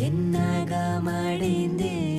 என்னாக கலந்தே